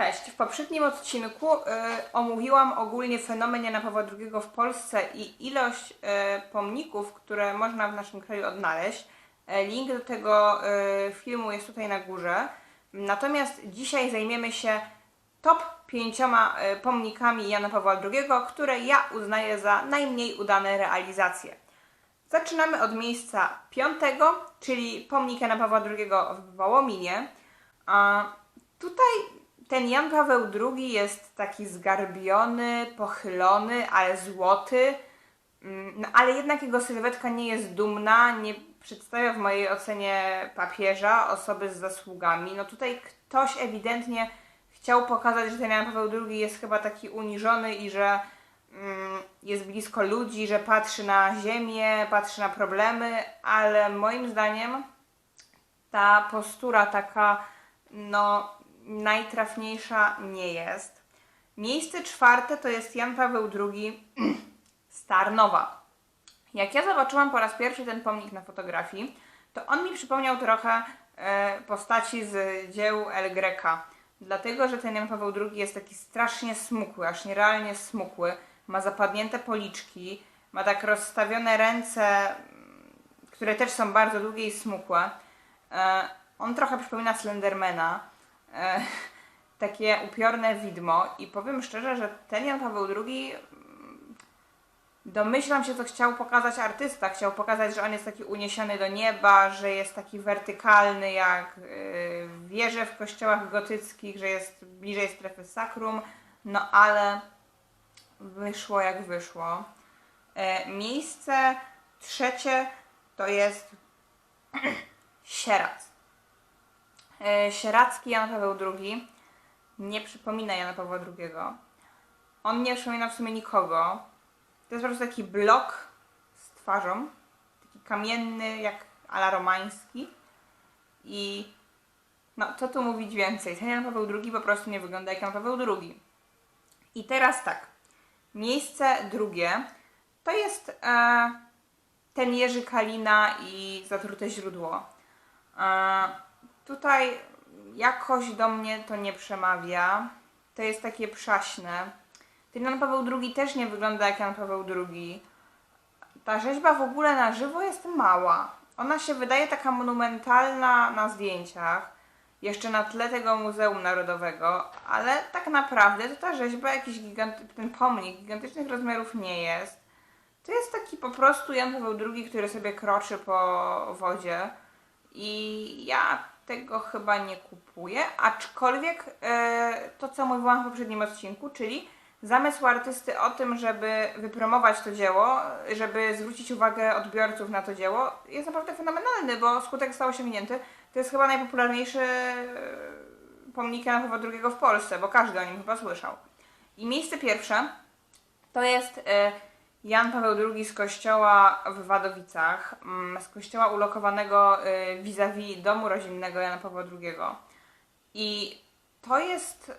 Cześć. W poprzednim odcinku y, omówiłam ogólnie fenomen Jana Pawła II w Polsce i ilość y, pomników, które można w naszym kraju odnaleźć. E, Link do tego y, filmu jest tutaj na górze. Natomiast dzisiaj zajmiemy się top pięcioma y, pomnikami Jana Pawła II, które ja uznaję za najmniej udane realizacje. Zaczynamy od miejsca piątego, czyli pomnik Jana Pawła II w Wołominie. A tutaj ten Jan Paweł II jest taki zgarbiony, pochylony, ale złoty. Mm, No, ale jednak jego sylwetka nie jest dumna, nie przedstawia w mojej ocenie papieża, osoby z zasługami. No tutaj ktoś ewidentnie chciał pokazać, że ten Jan Paweł II jest chyba taki uniżony i że mm, jest blisko ludzi, że patrzy na ziemię, patrzy na problemy, ale moim zdaniem ta postura taka, no, najtrafniejsza nie jest. Miejsce czwarte to jest Jan Paweł II z Tarnowa. Jak ja zobaczyłam po raz pierwszy ten pomnik na fotografii, to on mi przypomniał trochę e, postaci z dzieł El Greca. Dlatego, że ten Jan Paweł II jest taki strasznie smukły, aż nierealnie smukły. Ma zapadnięte policzki, ma tak rozstawione ręce, które też są bardzo długie i smukłe. E, on trochę przypomina Slendermana. E, takie upiorne widmo. I powiem szczerze, że ten Jan Paweł II mm, domyślam się, co chciał pokazać artysta. Chciał pokazać, że on jest taki uniesiony do nieba, że jest taki wertykalny jak yy, wieże w kościołach gotyckich, że jest bliżej strefy sakrum. No ale wyszło jak wyszło. E, miejsce trzecie to jest Sieradz. E, Sieradzki Jan Paweł II nie przypomina Jana Pawła II. On nie przypomina w sumie nikogo. To jest po prostu taki blok z twarzą, taki kamienny, jak ala romański. I no, co tu mówić więcej? Ten Jan Paweł II po prostu nie wygląda jak Jan Paweł II. I teraz tak. Miejsce drugie to jest e, ten Jerzy Kalina i Zatrute źródło. E, tutaj jakoś do mnie to nie przemawia. To jest takie przaśne. Ten Jan Paweł II też nie wygląda jak Jan Paweł II. Ta rzeźba w ogóle na żywo jest mała. Ona się wydaje taka monumentalna na zdjęciach, jeszcze na tle tego Muzeum Narodowego, ale tak naprawdę to ta rzeźba, jakiś gigant, ten pomnik gigantycznych rozmiarów nie jest. To jest taki po prostu Jan Paweł II, który sobie kroczy po wodzie i ja tego chyba nie kupuję, aczkolwiek e, to, co mówiłam w poprzednim odcinku, czyli zamysł artysty o tym, żeby wypromować to dzieło, żeby zwrócić uwagę odbiorców na to dzieło, jest naprawdę fenomenalny, bo skutek został osiągnięty. To jest chyba najpopularniejszy pomnik Jana Pawła II w Polsce, bo każdy o nim chyba słyszał. I miejsce pierwsze to jest e, Jan Paweł II z kościoła w Wadowicach, mm, z kościoła ulokowanego e, vis-a-vis domu rodzinnego Jana Pawła II. I to jest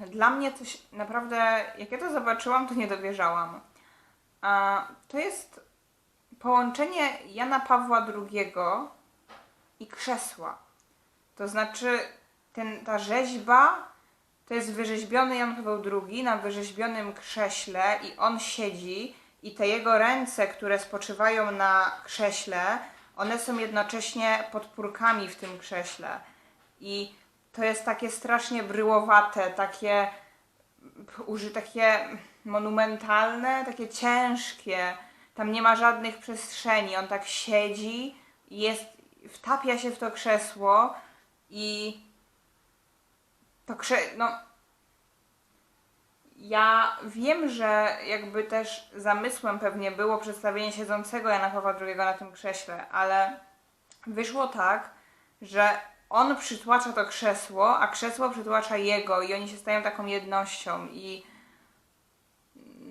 e, dla mnie coś naprawdę, jak ja to zobaczyłam, to nie dowierzałam. To jest połączenie Jana Pawła II i krzesła. To znaczy, ten, ta rzeźba to jest wyrzeźbiony Jan Paweł II na wyrzeźbionym krześle i on siedzi i te jego ręce, które spoczywają na krześle, one są jednocześnie podpórkami w tym krześle. I to jest takie strasznie bryłowate, takie, uży, takie monumentalne, takie ciężkie. Tam nie ma żadnych przestrzeni. On tak siedzi, jest, wtapia się w to krzesło i to krze... no... Ja wiem, że jakby też zamysłem pewnie było przedstawienie siedzącego Jana Pawła II na tym krześle, ale wyszło tak, że on przytłacza to krzesło, a krzesło przytłacza jego i oni się stają taką jednością i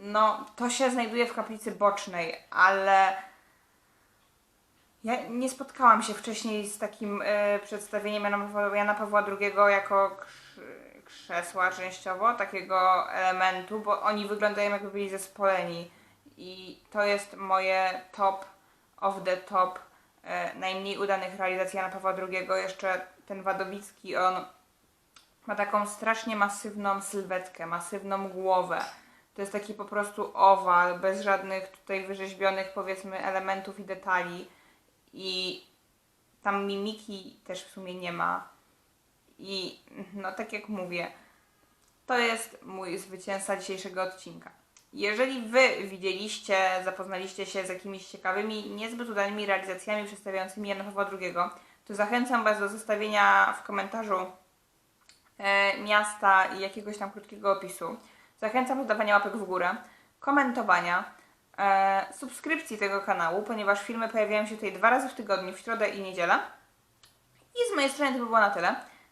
no, to się znajduje w kaplicy bocznej, ale ja nie spotkałam się wcześniej z takim e, przedstawieniem Jana Pawła, Jana Pawła II jako krz, krzesła częściowo, takiego elementu, bo oni wyglądają jakby byli zespoleni i to jest moje top of the top e, najmniej udanych realizacji Jana Pawła II. Jeszcze ten Wadowicki, on Ma taką strasznie masywną sylwetkę, masywną głowę. To jest taki po prostu owal, bez żadnych tutaj wyrzeźbionych powiedzmy elementów i detali. I tam mimiki też w sumie nie ma. I no tak jak mówię, to jest mój zwycięzca dzisiejszego odcinka. Jeżeli Wy widzieliście, zapoznaliście się z jakimiś ciekawymi, niezbyt udanymi realizacjami przedstawiającymi Jana Pawła II, to zachęcam Was do zostawienia w komentarzu e, miasta i jakiegoś tam krótkiego opisu. Zachęcam do dawania łapek w górę, komentowania, e, subskrypcji tego kanału, ponieważ filmy pojawiają się tutaj dwa razy w tygodniu, w środę i niedzielę. I z mojej strony to by było na tyle.